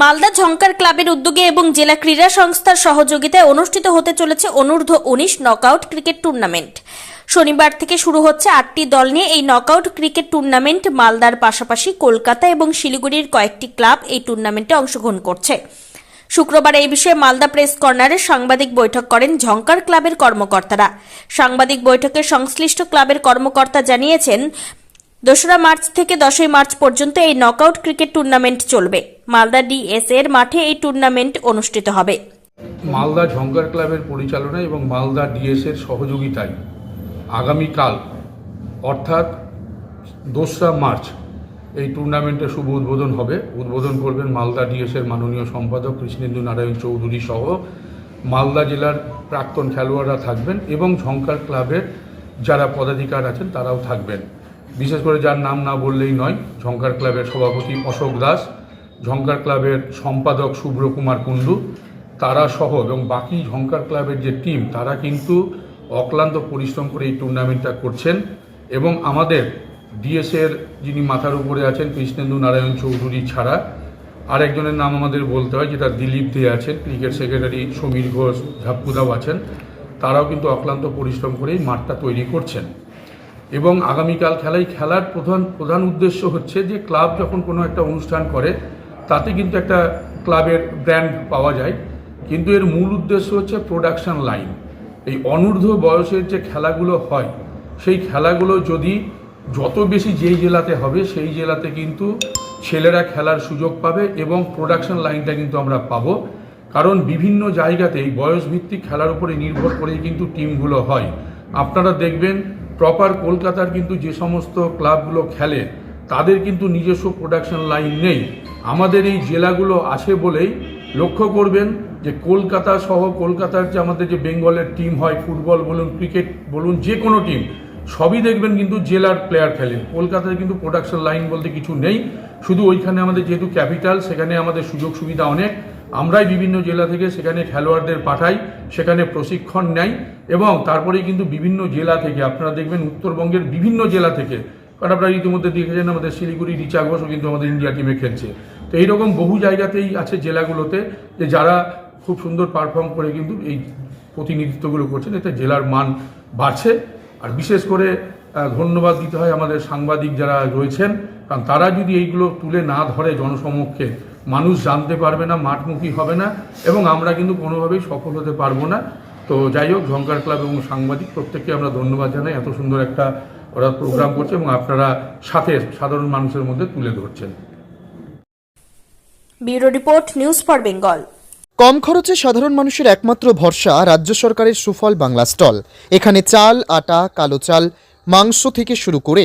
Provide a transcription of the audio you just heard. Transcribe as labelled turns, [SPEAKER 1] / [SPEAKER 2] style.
[SPEAKER 1] মালদা ঝঙ্কার ক্লাবের উদ্যোগে এবং জেলা ক্রীড়া সংস্থার সহযোগিতায় অনুষ্ঠিত হতে চলেছে অনূর্ধ্ব উনিশ নকআউট ক্রিকেট টুর্নামেন্ট। শনিবার থেকে শুরু হচ্ছে আটটি দল নিয়ে এই নকআউট ক্রিকেট টুর্নামেন্ট মালদার পাশাপাশি কলকাতা এবং শিলিগুড়ির কয়েকটি ক্লাব এই টুর্নামেন্টে অংশগ্রহণ করছে। শুক্রবার এই বিষয়ে মালদা প্রেস কর্নারে সাংবাদিক বৈঠক করেন ঝঙ্কার ক্লাবের কর্মকর্তারা। সাংবাদিক বৈঠকে সংশ্লিষ্ট ক্লাবের কর্মকর্তা জানিয়েছেন, দোসরা মার্চ থেকে দশই মার্চ পর্যন্ত এই নকআউট ক্রিকেট টুর্নামেন্ট চলবে। মালদা ডিএস এর মাঠে এই টুর্নামেন্ট অনুষ্ঠিত হবে।
[SPEAKER 2] মালদা ঝঙ্কার ক্লাবের পরিচালনায় এবং মালদা ডিএসের সহযোগিতায় আগামীকাল, অর্থাৎ দোসরা মার্চ, এই টুর্নামেন্টের শুভ উদ্বোধন হবে। উদ্বোধন করবেন মালদা ডিএসের মাননীয় সম্পাদক কৃষ্ণেন্দু নারায়ণ চৌধুরী সহ মালদা জেলার প্রাক্তন খেলোয়াড়রা থাকবেন এবং ঝঙ্কার ক্লাবের যারা পদাধিকার আছেন তারাও থাকবেন। বিশেষ করে যার নাম না বললেই নয়, ঝঙ্কার ক্লাবের সভাপতি অশোক দাস ঝঙ্কার ক্লাবের সম্পাদক শুভ্র কুমার কুণ্ডু, তারা সহ এবং বাকি ঝঙ্কার ক্লাবের যে টিম, তারা কিন্তু অক্লান্ত পরিশ্রম করে এই টুর্নামেন্টটা করছেন এবং আমাদের ডিএসের যিনি মাথার উপরে আছেন, কৃষ্ণেন্দু নারায়ণ চৌধুরী ছাড়া আরেকজনের নাম আমাদের বলতে হয়, যেটা দিলীপ দে আছেন, ক্রিকেট সেক্রেটারি সমীর ঘোষ ঝাপ্পুদাও আছেন, তারাও কিন্তু অক্লান্ত পরিশ্রম করেই মাঠটা তৈরি করছেন। এবং আগামীকাল খেলায় খেলার প্রধান প্রধান উদ্দেশ্য হচ্ছে যে ক্লাব যখন কোনো একটা অনুষ্ঠান করে তাতে কিন্তু একটা ক্লাবের ব্র্যান্ড পাওয়া যায়। কিন্তু এর মূল উদ্দেশ্য হচ্ছে প্রোডাকশন লাইন এই অনূর্ধ্ব বয়সের যে খেলাগুলো হয়, সেই খেলাগুলো যদি যত বেশি যেই জেলাতে হবে, সেই জেলাতে কিন্তু ছেলেরা খেলার সুযোগ পাবে এবং প্রোডাকশন লাইনটা কিন্তু আমরা পাবো। কারণ বিভিন্ন জায়গাতে এই বয়সভিত্তিক খেলার উপরে নির্ভর করেই কিন্তু টিমগুলো হয়। আপনারা দেখবেন প্রপার কলকাতার কিন্তু যে সমস্ত ক্লাবগুলো খেলে, তাদের কিন্তু নিজস্ব প্রোডাকশন লাইন নেই। আমাদের এই জেলাগুলো আছে বলেই লক্ষ্য করবেন যে কলকাতা সহ কলকাতার যে আমাদের যে বেঙ্গলের টিম হয়, ফুটবল বলুন ক্রিকেট বলুন, যে কোনো টিম সবই দেখবেন কিন্তু জেলার প্লেয়ার খেলেন। কলকাতায় কিন্তু প্রোডাকশন লাইন বলতে কিছু নেই। শুধু ওইখানে আমাদের যেহেতু ক্যাপিটাল সেখানে আমাদের সুযোগ সুবিধা অনেক। আমরাই বিভিন্ন জেলা থেকে সেখানে খেলোয়াড়দের পাঠাই, সেখানে প্রশিক্ষণ নেয় এবং তারপরেই কিন্তু বিভিন্ন জেলা থেকে, আপনারা দেখবেন উত্তরবঙ্গের বিভিন্ন জেলা থেকে কারণ আপনারা ইতিমধ্যে দেখেছেন আমাদের শিলিগুড়ি রিচা ঘোষও কিন্তু আমাদের ইন্ডিয়া টিমে খেলছে। তো এইরকম বহু জায়গাতেই আছে জেলাগুলোতে যে যারা খুব সুন্দর পারফর্ম করে কিন্তু এই প্রতিনিধিত্বগুলো করছেন, এতে জেলার মান বাড়ছে। আর বিশেষ করে ধন্যবাদ দিতে হয় আমাদের সাংবাদিক যারা রয়েছেন, কারণ তারা যদি এইগুলো তুলে না ধরে জনসমক্ষে, মানুষ জানতে পারবে না, মাঠমুখী হবে না, এবং আমরা কিন্তু কোনোভাবেই সফল হতে পারব না। তো যাই হোক ঝঙ্কার ক্লাব এবং সাংবাদিক, প্রত্যেককে আমরা ধন্যবাদ জানাই। এত সুন্দর একটা ওরা প্রোগ্রাম করছে এবং আপনারা সাথে সাধারণ মানুষের মধ্যে তুলে ধরছেন।
[SPEAKER 1] Bureau report news for Bengal.
[SPEAKER 3] কম খরচে সাধারণ মানুষের একমাত্র ভরসা রাজ্য সরকারের সুফল বাংলা স্টল। এখানে চাল আটা কালো চাল মাংস থেকে শুরু করে